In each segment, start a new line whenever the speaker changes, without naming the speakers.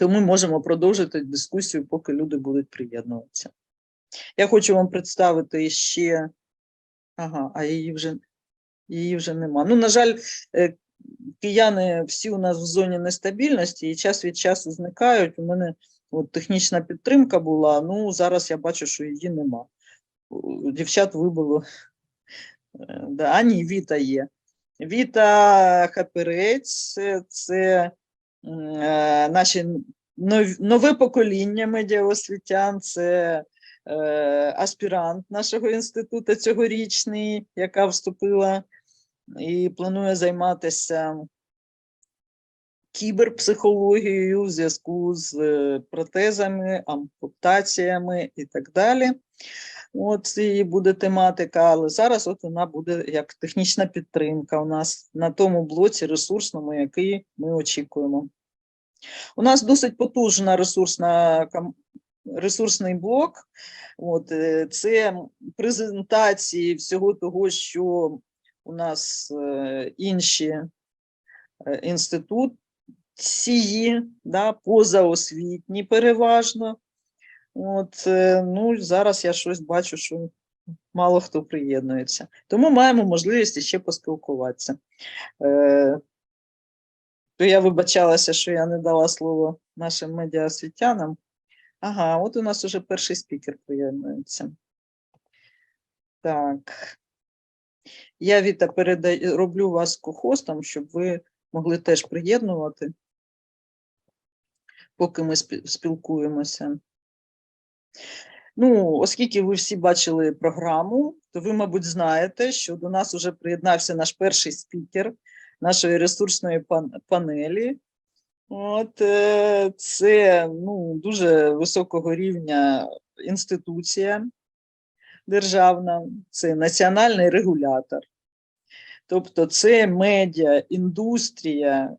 то ми можемо продовжити дискусію, поки люди будуть приєднуватися. Я хочу вам представити ще. Ага, а її вже, її вже нема. Ну, на жаль, е, кияни всі у нас в зоні нестабільності і час від часу зникають. У мене от, технічна підтримка була, ну зараз я бачу, що її нема. Дівчат вибило. Е, Да, а ні, Віта є. Віта Хаперець, це, наші нове покоління медіаосвітян, це е, аспірант нашого інституту цьогорічний, яка вступила і планує займатися кіберпсихологією в зв'язку з е, протезами, ампутаціями і так далі. От і буде тематика, але зараз от вона буде як технічна підтримка у нас на тому блоці ресурсному, який ми очікуємо. У нас досить потужна ресурсна ресурсний блок. От, е, це презентації всього того, що у нас е, інші е, інституції, да, позаосвітні переважно. От, е, ну, зараз я щось бачу, що мало хто приєднується. Тому маємо можливість ще поспілкуватися. Е, то я вибачалася, що я не дала слово нашим медіаосвітянам. Ага, от у нас уже перший спікер приєднується. Так. Я Віта передаю, роблю вас кохостом, щоб ви могли теж приєднувати, поки ми спілкуємося. Ну, оскільки ви всі бачили програму, то ви, мабуть, знаєте, що до нас вже приєднався наш перший спікер нашої ресурсної пан- панелі. От е, це ну, дуже високого рівня інституція державна, це національний регулятор. Тобто це медіа, індустрія,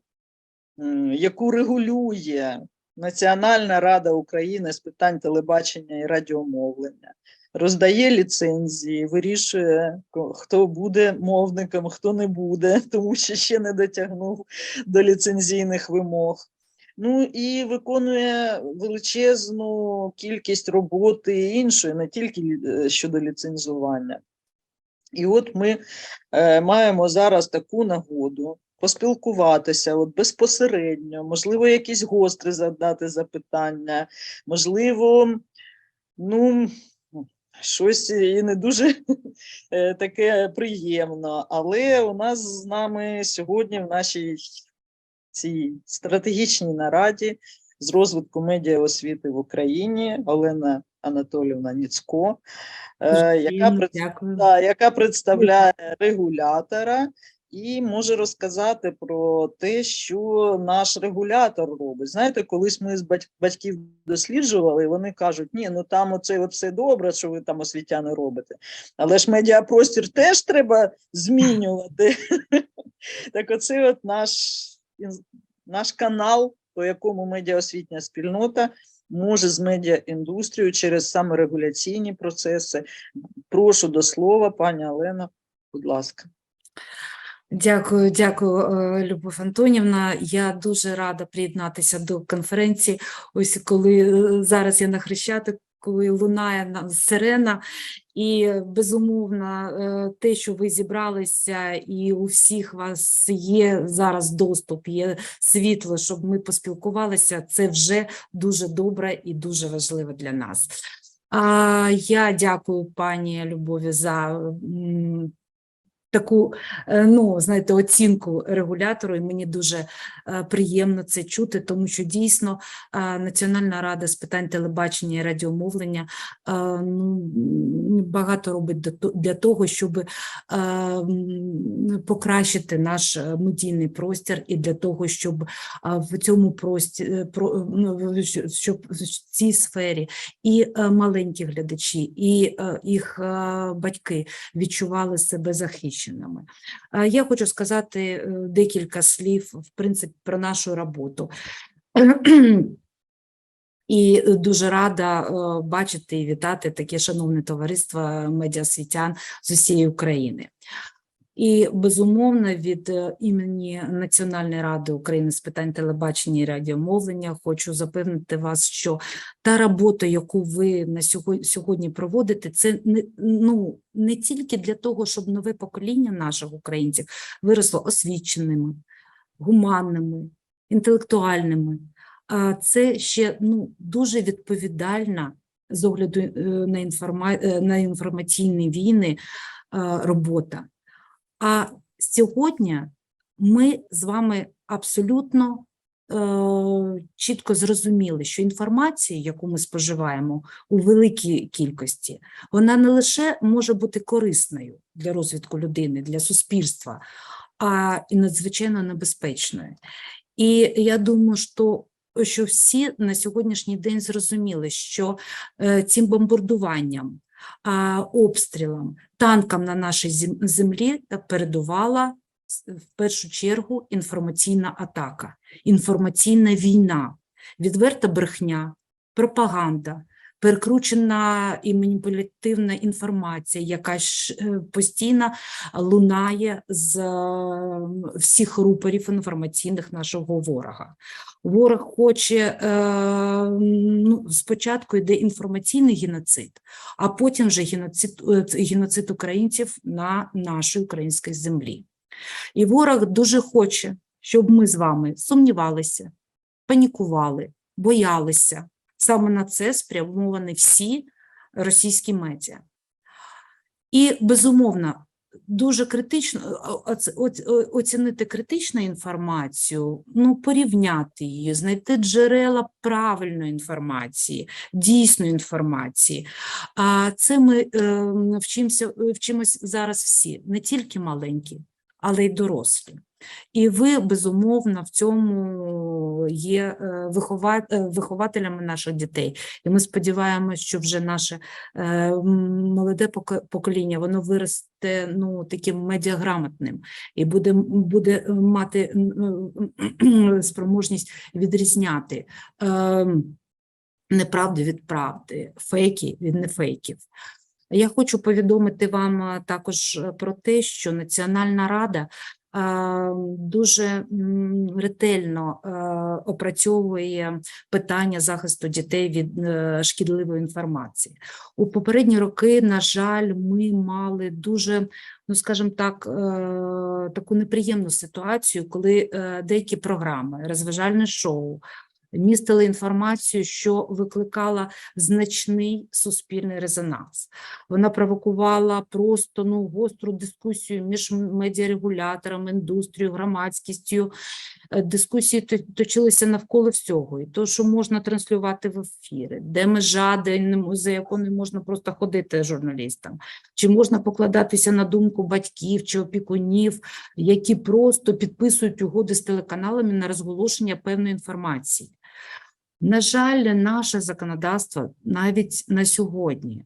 яку регулює Національна рада України з питань телебачення і радіомовлення, роздає ліцензії, вирішує, хто буде мовником, хто не буде, тому що ще не дотягнув до ліцензійних вимог. Ну і виконує величезну кількість роботи іншої, не тільки е, щодо ліцензування. І от ми е, маємо зараз таку нагоду поспілкуватися от безпосередньо, можливо, якісь гострі задати запитання, можливо, ну, щось і не дуже е, таке приємно. Але у нас з нами сьогодні в нашій цій стратегічній нараді з розвитку медіаосвіти в Україні Олена Анатолівна Ніцко, е, яка яка представляє регулятора і може розказати про те, що наш регулятор робить. Знаєте, колись ми з батьків досліджували, вони кажуть, ні, ну там оце все добре, що ви там освітяни робите. Але ж медіапростір теж треба змінювати. Так оце от наш, наш канал, по якому медіаосвітня спільнота може з медіаіндустрією через саморегуляційні процеси Прошу до слова, пані Олена, будь ласка.
Дякую, дякую, е, Любов Антонівна. Я дуже рада приєднатися до конференції. Ось коли е, зараз я на Хрещатику, коли лунає на- сирена, і безумовно, е, те, що ви зібралися, і у всіх вас є зараз доступ, є світло, щоб ми поспілкувалися, це вже дуже добре і дуже важливо для нас. Я дякую пані Любові за таку, е, ну, знаєте, оцінку регулятору, і мені дуже е, приємно це чути, тому що дійсно е, Національна рада з питань телебачення і радіомовлення ну, м, багато робить для того, щоб е, покращити наш е, медійний простір і для того, щоб е, в цьому прості, про, ну, щоб в цій сфері і маленькі глядачі, і їх батьки відчували себе захищеними. Я хочу сказати декілька слів, в принципі, про нашу роботу. І дуже рада е, бачити і вітати таке шановне товариство медіасвітян з усієї України. І безумовно від е, імені Національної ради України з питань телебачення і радіомовлення хочу запевнити вас, що та робота, яку ви на сьогодні, проводите, це не, ну, не тільки для того, щоб нове покоління наших українців виросло освіченими, гуманними, інтелектуальними, це ще ну, дуже відповідальна з огляду е, на, інформа... е, на інформаційні війни робота. А сьогодні ми з вами абсолютно е, чітко зрозуміли, що інформація, яку ми споживаємо у великій кількості, вона не лише може бути корисною для розвитку людини, для суспільства, а і надзвичайно небезпечною. І я думаю, що, що всі на сьогоднішній день зрозуміли, що е, цим бомбардуванням, обстрілам, танкам на нашій землі передувала в першу чергу інформаційна атака, інформаційна війна, відверта брехня, пропаганда, перекручена і маніпулятивна інформація, яка ж е, постійно лунає з е, всіх рупорів інформаційних нашого ворога. Ворог хоче, е, ну, спочатку йде інформаційний геноцид, а потім вже геноцид, геноцид українців на нашій українській землі. І ворог дуже хоче, щоб ми з вами сумнівалися, панікували, боялися. Саме на це спрямовані всі російські медіа. І, безумовно, дуже критично оцінити критичну інформацію, ну, порівняти її, знайти джерела правильної інформації, дійсної інформації. А це ми е, вчимося, вчимось зараз всі, не тільки маленькі, але й дорослі. І ви, безумовно, в цьому є е, е, вихователями наших дітей. І ми сподіваємося, що вже наше е, молоде покоління, воно виросте ну, таким медіаграмотним і буде, буде мати м, спроможність відрізняти. ем, неправди від правди, фейки від нефейків. Я хочу повідомити вам також про те, що Національна рада дуже ретельно е, опрацьовує питання захисту дітей від е, шкідливої інформації. У попередні роки, на жаль, ми мали дуже, ну скажімо так, е, таку неприємну ситуацію, коли деякі програми, розважальне шоу, містили інформацію, що викликала значний суспільний резонанс. Вона провокувала просто ну, гостру дискусію між м- медіарегулятором, індустрією, громадськістю. Е, Дискусії точилися навколо всього. І то, що можна транслювати в ефіри, де межа, де за яку не можна просто ходити журналістам, чи можна покладатися на думку батьків чи опікунів, які просто підписують угоди з телеканалами на розголошення певної інформації. На жаль, наше законодавство навіть на сьогодні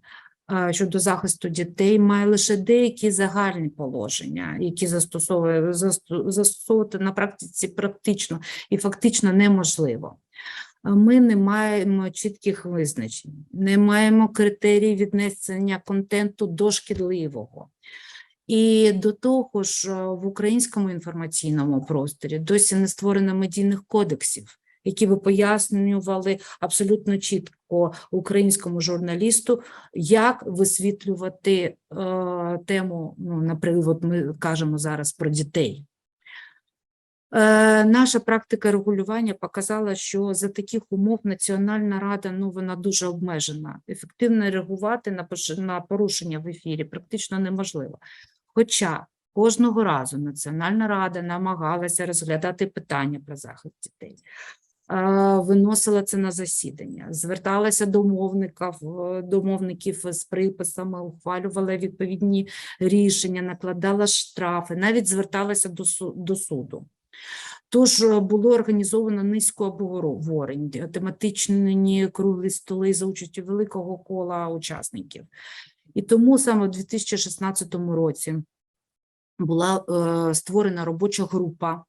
е, щодо захисту дітей має лише деякі загальні положення, які застосовує застосовувати на практиці практично і фактично неможливо. Е, Ми не маємо чітких визначень, не маємо критерій віднесення контенту до шкідливого. І до того ж, е, в українському інформаційному просторі досі не створено медійних кодексів, які би пояснювали абсолютно чітко українському журналісту, як висвітлювати е, тему, ну, наприклад, ми кажемо зараз про дітей. Е, наша практика регулювання показала, що за таких умов Національна рада ну, вона дуже обмежена. Ефективно реагувати на, на порушення в ефірі практично неможливо. Хоча кожного разу Національна рада намагалася розглядати питання про захист дітей, виносила це на засідання, зверталася до мовників, до мовників з приписами, ухвалювала відповідні рішення, накладала штрафи, навіть зверталася до, до суду. Тож е, було організовано низку обговорень, тематичні круглі столи за участю великого кола учасників. І тому саме у 2016 році була е, створена робоча група,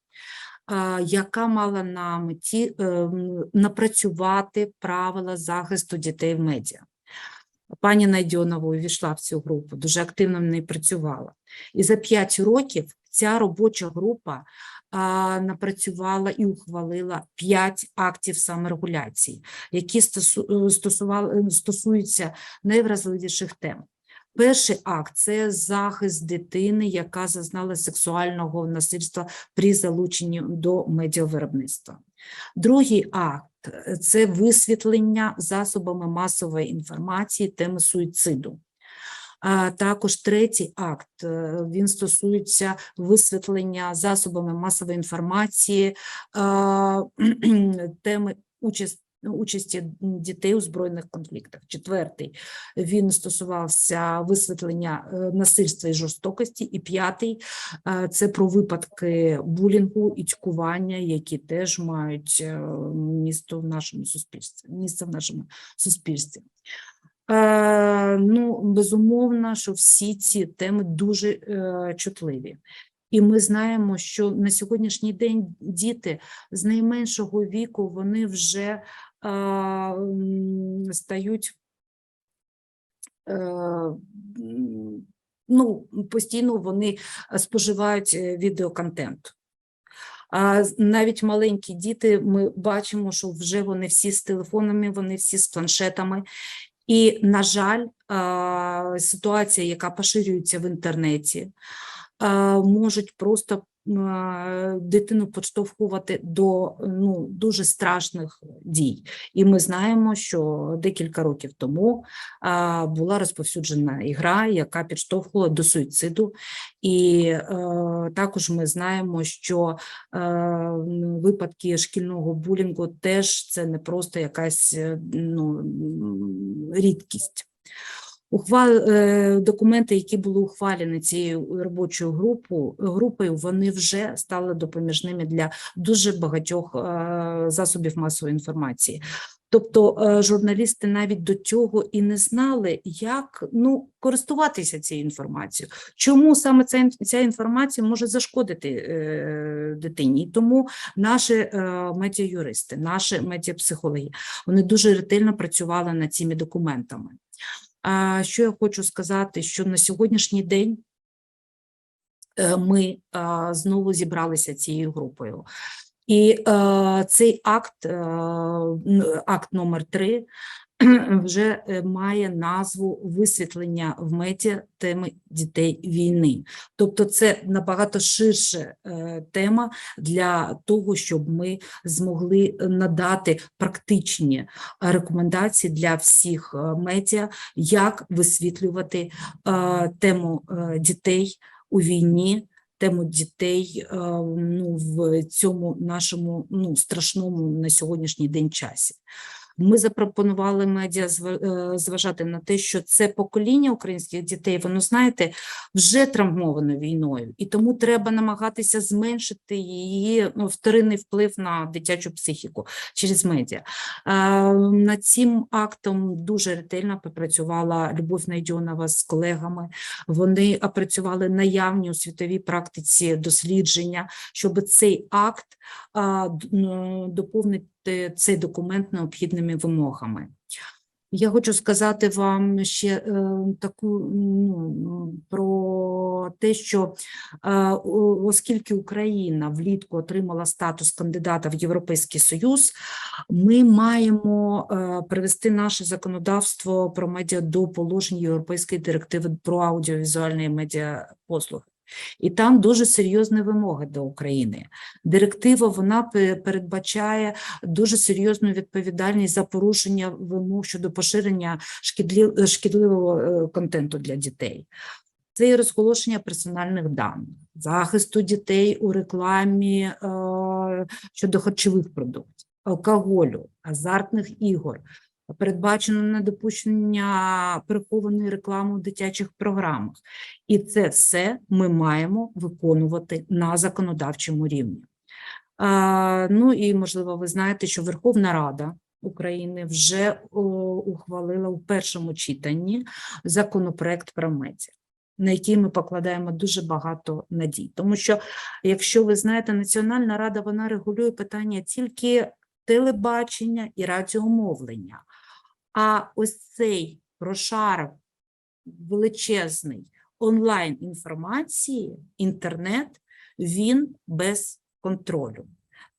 яка мала на меті е, напрацювати правила захисту дітей в медіа. Пані Найдьонова увійшла в цю групу, дуже активно в неї працювала. І за 5 років ця робоча група напрацювала і ухвалила 5 актів саморегуляції, які е, стосували, стосуються найвразливіших тем. Перший акт це захист дитини, яка зазнала сексуального насильства при залученні до медіавиробництва. Другий акт це висвітлення засобами масової інформації теми суїциду. А також третій акт е, він стосується висвітлення засобами масової інформації теми участь, участі дітей у збройних конфліктах. Четвертий він стосувався висвітлення е, насильства і жорстокості. І п'ятий е, це про випадки булінгу і цькування, які теж мають е, місто в нашому суспільстві. Місце в нашому суспільстві. Е, ну, безумовно, що всі ці теми дуже е, чутливі. І ми знаємо, що на сьогоднішній день діти з найменшого віку вони вже стають е, ну, постійно вони споживають е, відеоконтент. А навіть маленькі діти, ми бачимо, що вже вони всі з телефонами, вони всі з планшетами. І, на жаль, ситуація, яка поширюється в інтернеті, можуть просто дитину підштовхувати до ну, дуже страшних дій. І ми знаємо, що декілька років тому а, була розповсюджена ігра, яка підштовхувала до суїциду. І е, також ми знаємо, що е, випадки шкільного булінгу теж це не просто якась е, ну, рідкість. Ухвал, е, документи, які були ухвалені цією робочою групою, групою, вони вже стали допоміжними для дуже багатьох е, засобів масової інформації. Тобто е, журналісти навіть до цього і не знали, як ну, користуватися цією інформацією. Чому саме ця, ця інформація може зашкодити е, дитині? І тому наші е, медіаюристи, наші медіапсихологи, вони дуже ретельно працювали над цими документами. А що я хочу сказати, що на сьогоднішній день е, ми знову зібралися цією групою. І е, цей акт, е, акт номер 3, вже е, має назву висвітлення в медіа теми дітей війни. Тобто це набагато ширша е, тема для того, щоб ми змогли надати практичні е, рекомендації для всіх е, медіа, як висвітлювати е, тему е, дітей у війні, тему дітей е, ну, в цьому нашому ну, страшному на сьогоднішній день часі. Ми запропонували медіа е, зважати на те, що це покоління українських дітей, воно, знаєте, вже травмовано війною, і тому треба намагатися зменшити її ну, вторинний вплив на дитячу психіку через медіа. Е, Над цим актом дуже ретельно попрацювала Любов Найдьонова з колегами. Вони опрацювали наявні у світовій практиці дослідження, щоб цей акт ну, доповнити цей документ необхідними вимогами. Я хочу сказати вам ще е, таку ну, про те, що е, оскільки Україна влітку отримала статус кандидата в Європейський Союз, ми маємо е, привести наше законодавство про медіа до положень Європейської директиви про аудіовізуальні медіапослуги. І там дуже серйозні вимоги до України. Директива вона передбачає дуже серйозну відповідальність за порушення вимог щодо поширення шкідливого е, контенту для дітей. Це і розголошення персональних даних, захисту дітей у рекламі е, щодо харчових продуктів, алкоголю, азартних ігор. Передбачено недопущення прихованої реклами у дитячих програмах. І це все ми маємо виконувати на законодавчому рівні. Ну і можливо, ви знаєте, що Верховна Рада України вже о, ухвалила у першому читанні законопроект про медіа, на який ми покладаємо дуже багато надій. Тому що, якщо ви знаєте, Національна рада вона регулює питання тільки телебачення і радіомовлення. А ось цей прошарок величезний онлайн інформації, інтернет, він без контролю.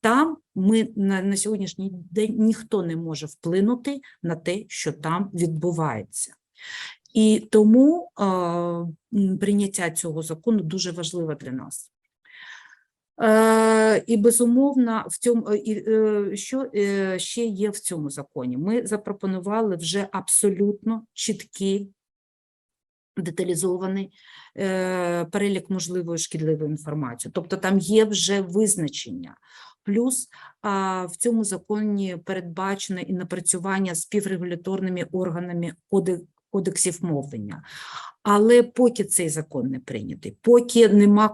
Там ми на, на сьогоднішній день ніхто не може вплинути на те, що там відбувається. І тому е, прийняття цього закону дуже важливо для нас. Е, і безумовно, в цьому е, і, е, що ще є в цьому законі? Ми запропонували вже абсолютно чіткий деталізований перелік можливої шкідливої інформації. Тобто там є вже визначення. Плюс в цьому законі передбачено і напрацювання співрегуляторними органами коде- кодексів мовлення. Але поки цей закон не прийнятий, поки нема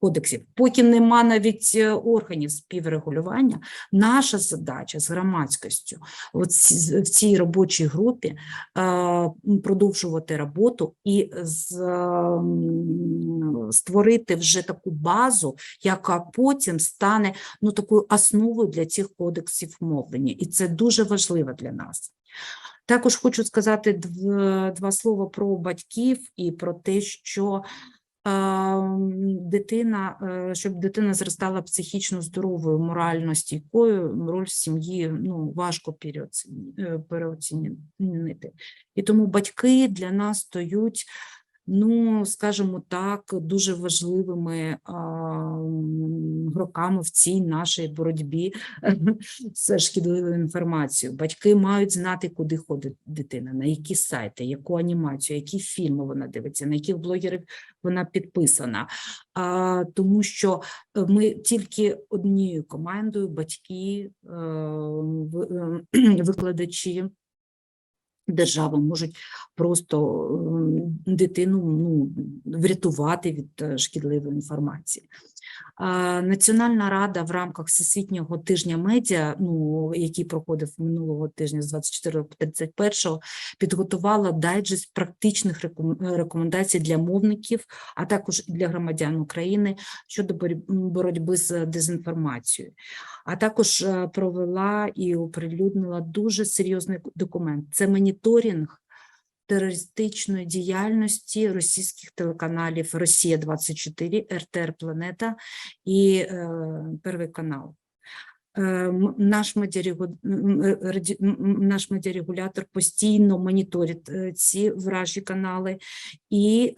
кодексів, поки нема навіть е, органів співрегулювання, наша задача з громадськістю в цій робочій групі е, продовжувати роботу і ем, створити вже таку базу, яка потім стане ну, такою основою для цих кодексів мовлення. І це дуже важливо для нас. Також хочу сказати два слова про батьків і про те, що дитина, е, щоб дитина зростала психічно здоровою, морально стійкою, роль сім'ї ну, важко е, переоцінити. І тому батьки для нас стають, ну, скажімо так, дуже важливими а, м, роками в цій нашій боротьбі з шкідливою інформацією. Батьки мають знати, куди ходить дитина, на які сайти, яку анімацію, які фільми вона дивиться, на яких блогерів вона підписана. Тому що е, ми тільки однією командою, батьки, е, е, викладачі, держава можуть просто ем, дитину ну, врятувати від е, шкідливої інформації. Національна рада в рамках Всесвітнього тижня медіа, ну, який проходив минулого тижня з 24 по 31, підготувала дайджест практичних рекомендацій для мовників, а також для громадян України щодо боротьби з дезінформацією. А також е, провела і оприлюднила дуже серйозний документ. Це моніторинг терористичної діяльності російських телеканалів Росія 24, РТР Планета і е, Перший канал. Е, Наш е, наш медіарегулятор постійно моніторить ці вражі канали і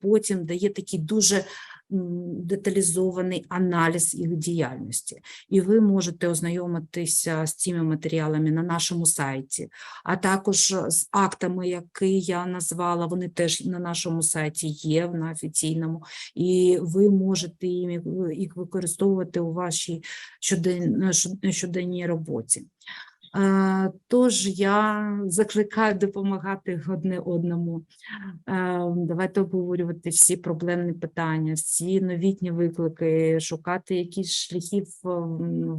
потім дає такий дуже деталізований аналіз їх діяльності. І ви можете ознайомитися з цими матеріалами на нашому сайті, а також е, з актами, які я назвала, вони теж на нашому сайті є на офіційному, і ви можете їх використовувати у вашій е, щод- щоденній роботі. Е, Тож я закликаю допомагати одне одному. Е, Давайте обговорювати всі проблемні питання, всі новітні виклики, шукати якісь шляхів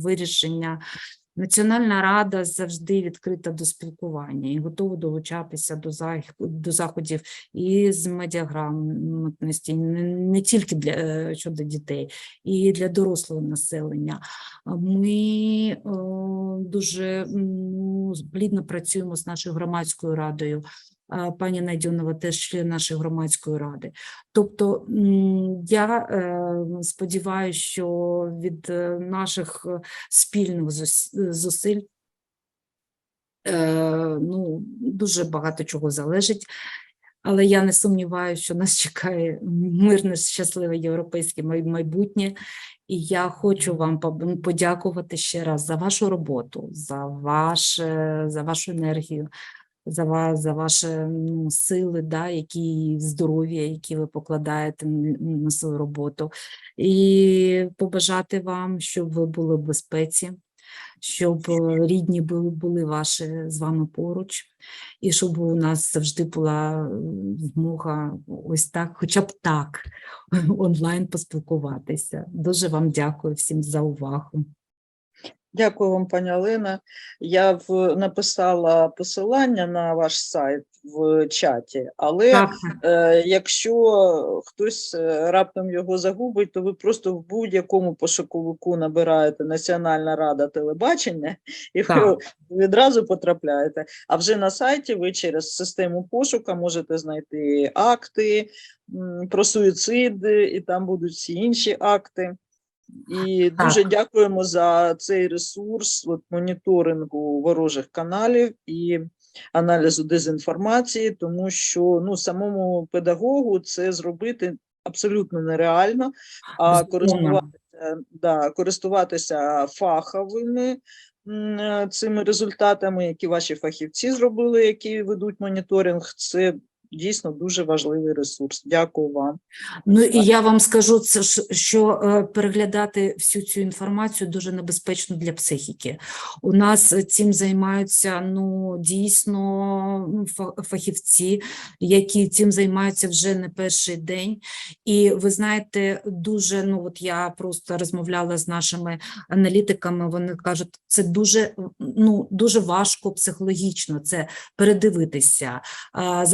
вирішення. Національна рада завжди відкрита до спілкування і готова долучатися до до заходів і з медіаграмотності, не, тільки для е, щодо дітей, і для дорослого населення. Ми о, дуже ну, плідно працюємо з нашою громадською радою. Пані Найдьонова теж член нашої громадської ради. Тобто я е, сподіваюся, що від е, наших е, спільних зусиль ну, дуже багато чого залежить. Але я не сумніваюся, що нас чекає мирне, щасливе європейське майбутнє. І я хочу вам подякувати ще раз за вашу роботу, за, ваше, за вашу енергію, за вас, за ваші ну, сили, да, які здоров'я, які ви покладаєте на свою роботу. І побажати вам, щоб ви були в безпеці, щоб е, рідні були, були ваші з вами поруч, і щоб у нас завжди була е, змога ось так, хоча б так, онлайн поспілкуватися. Дуже вам дякую всім за увагу.
Дякую вам, пані Олена. Я в, написала посилання на ваш сайт в чаті, але
Так,
е, якщо хтось е, раптом його загубить, то ви просто в будь-якому пошуковику набираєте Національна рада телебачення і ви відразу потрапляєте. А вже на сайті ви через систему пошука можете знайти акти про суїцид, і там будуть всі інші акти. І дуже
Так.
дякуємо за цей ресурс от, моніторингу ворожих каналів і аналізу дезінформації, тому що ну, самому педагогу це зробити абсолютно нереально, а користуватися, да, користуватися фаховими е, цими результатами, які ваші фахівці зробили, які ведуть моніторинг, це дійсно дуже важливий ресурс. Дякую вам.
Ну і я вам скажу, що е, переглядати всю цю інформацію дуже небезпечно для психіки. У нас е, цим займаються ну дійсно фахівці, які цим займаються вже не перший день. І ви знаєте, дуже ну от я просто розмовляла з нашими аналітиками. Вони кажуть, це дуже ну дуже важко психологічно це передивитися, а,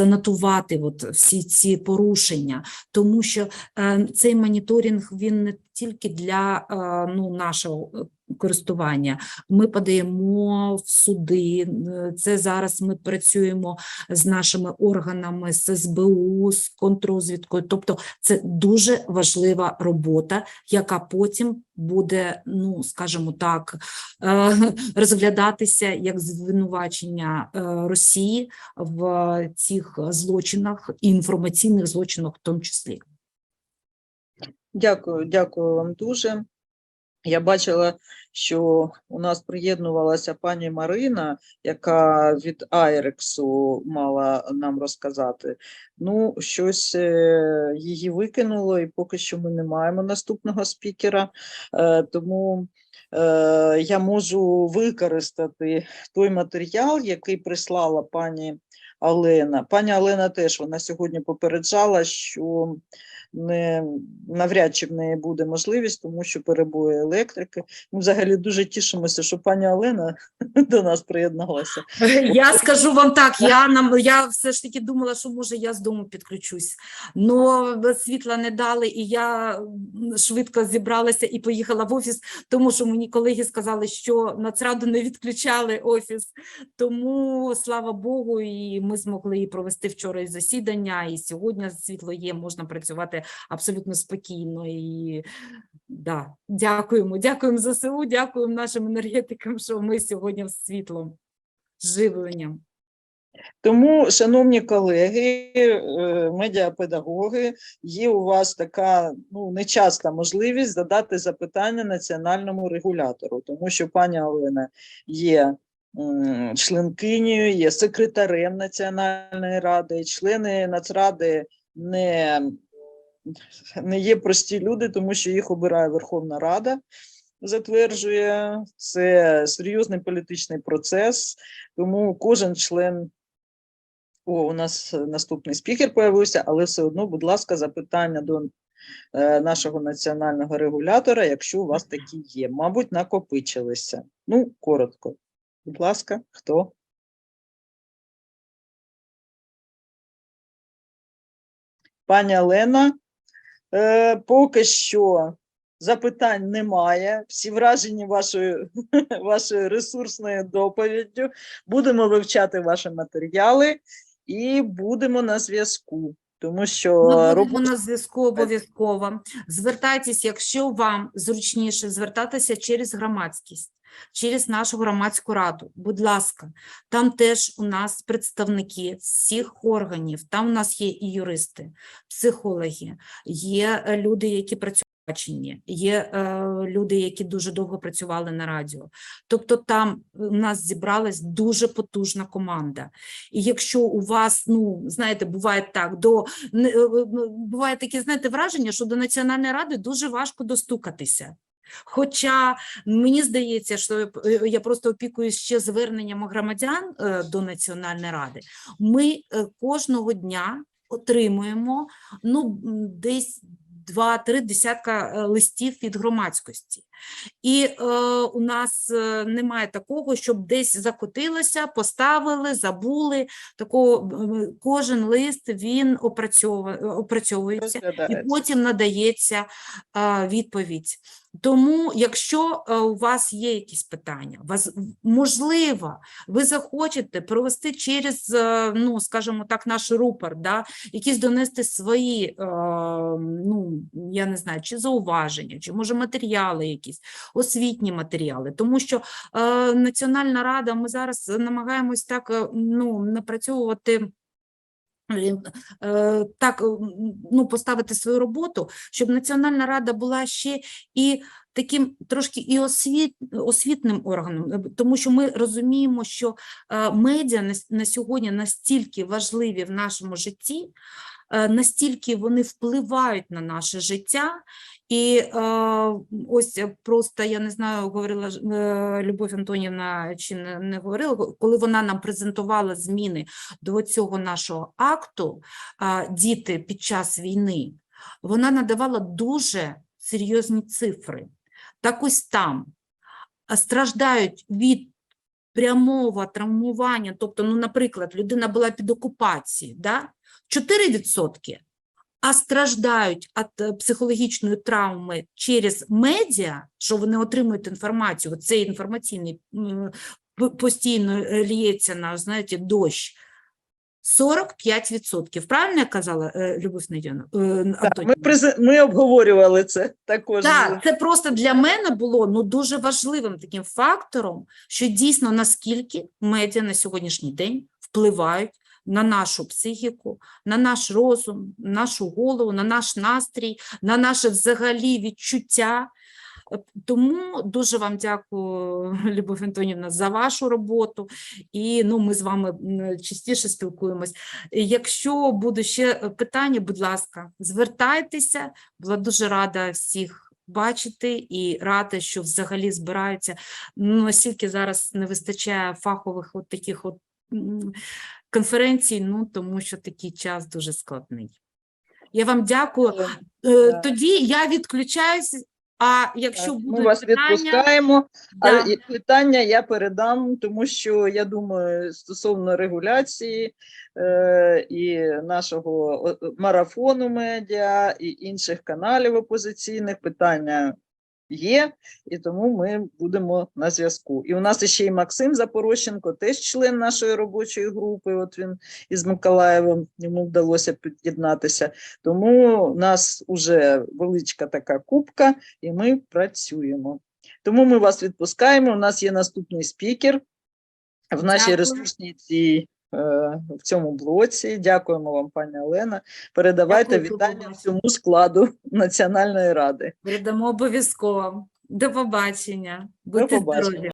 занотувати от всі ці порушення. Тому що е, цей моніторинг він не тільки для е, ну, нашого користування. Ми подаємо в суди. е, Це зараз ми працюємо з нашими органами, з СБУ, з контррозвідкою. Тобто, це дуже важлива робота, яка потім буде, ну скажімо так, е, розглядатися як звинувачення е, Росії в цих злочинах і інформаційних злочинах, в тому числі.
Дякую, дякую вам дуже. Я бачила, що у нас приєднувалася пані Марина, яка від Айрексу мала нам розказати. Ну, щось е, її викинуло, і поки що ми не маємо наступного спікера. Е, Тому е, я можу використати той матеріал, який прислала пані Олена. Пані Олена теж вона сьогодні попереджала, що не навряд чи в неї буде можливість, тому що перебої електрики. Ми взагалі дуже тішимося, що пані Олена до нас приєдналася.
Я скажу вам так, я нам я все ж таки думала, що може я з дому підключусь. Но світла не дали, і я швидко зібралася і поїхала в офіс, тому що мені колеги сказали, що Нацраду не відключали офіс. Тому слава Богу, і ми змогли провести вчора і засідання, і сьогодні світло є, можна працювати абсолютно спокійно. І да, дякуємо, дякуємо ЗСУ, дякуємо нашим енергетикам, що ми сьогодні з світлом живленням.
Тому, шановні колеги, е, медіапедагоги, є у вас така ну, нечаста можливість задати запитання національному регулятору, тому що пані Олена є членкинею, є секретарем Національної ради, члени Нацради не, не є прості люди, тому що їх обирає Верховна Рада. Затверджує це серйозний політичний процес, тому кожен член о, у нас наступний спікер появився, але все одно, будь ласка, запитання до е, нашого національного регулятора, якщо у вас такі є. Мабуть, накопичилися. Ну, коротко. Будь ласка, хто? Пані Олена, е, поки що запитань немає. Всі вражені вашою, вашою ресурсною доповіддю. Будемо вивчати ваші матеріали і будемо на зв'язку. Тому що
Ми будемо на зв'язку обов'язково. Звертайтесь, якщо вам зручніше звертатися через громадськість, через нашу громадську раду. Будь ласка, там теж у нас представники всіх органів. Там у нас є і юристи, психологи, є люди, які працюють. В баченні, Є е, люди, які дуже довго працювали на радіо. Тобто там у нас зібралась дуже потужна команда. І якщо у вас, ну знаєте, буває так, до е, е, буває таке, знаєте, враження, що до Національної ради дуже важко достукатися. Хоча мені здається, що е, я просто опікуюсь ще зверненням громадян е, до Національної ради. Ми е, кожного дня отримуємо ну, десь два-три десятка е, листів від громадськості. І е, у нас е, немає такого, щоб десь закотилося, поставили, забули. Такого е, кожен лист він опрацьовується і потім надається е, відповідь. Тому, якщо е, у вас є якісь питання, вас можливо, ви захочете провести через, е, ну скажімо так, наш рупор, да, якісь донести свої, е, ну я не знаю, чи зауваження, чи може матеріали якісь, освітні матеріали, тому що Національна рада, ми зараз намагаємось так ну, напрацьовувати. Е, Так, ну, поставити свою роботу, щоб Національна рада була ще і таким трошки і освіт, освітним органом, е, тому що ми розуміємо, що е, медіа на, сьогодні настільки важливі в нашому житті, е, настільки вони впливають на наше життя. І е, ось е, просто я не знаю, говорила е, Любов Антонівна чи не, не говорила, коли вона нам презентувала зміни до цього нашого акту а, діти під час війни, вона надавала дуже серйозні цифри. Так ось там страждають від прямого травмування, тобто, ну, наприклад, людина була під окупацією, да? 4%, а страждають від психологічної травми через медіа, що вони отримують інформацію, цей інформаційний постійно е, лється на, знаєте, дощ. 45%. Правильно я казала, е, Любов Надіна?
Так, ми, презен- ми обговорювали це також.
Так, це просто для мене було ну, дуже важливим таким фактором, що дійсно наскільки медіа на сьогоднішній день впливають на нашу психіку, на наш розум, на нашу голову, на наш настрій, на наше взагалі відчуття. Е, Тому дуже вам дякую, Любов Антонівна, за вашу роботу. І ну, ми з вами частіше спілкуємось. Якщо будуть ще е, питання, будь ласка, звертайтеся. Була дуже рада всіх бачити і рада, що взагалі збираються. Ну, Настільки зараз не вистачає фахових от таких от конференцій, ну тому що такий час дуже складний. Я вам дякую. Е. Тоді я відключаюсь. А якщо
Так, Ми вас
питання,
відпускаємо,
да,
а питання я передам, тому що я думаю, стосовно регуляції е, і нашого марафону медіа і інших каналів опозиційних питання є, і тому ми будемо на зв'язку. І у нас ще й Максим Запорощенко, теж член нашої робочої групи. От він із Миколаєвом йому вдалося під'єднатися. Тому у нас вже величка така кубка, і ми працюємо. Тому ми вас відпускаємо. У нас є наступний спікер в нашій ресурсній цій. Е, В цьому блоці дякуємо вам, пані Олена. Передавайте
Дякую,
вітання всьому складу Національної ради.
передамо обов'язково. До побачення. Будьте здорові.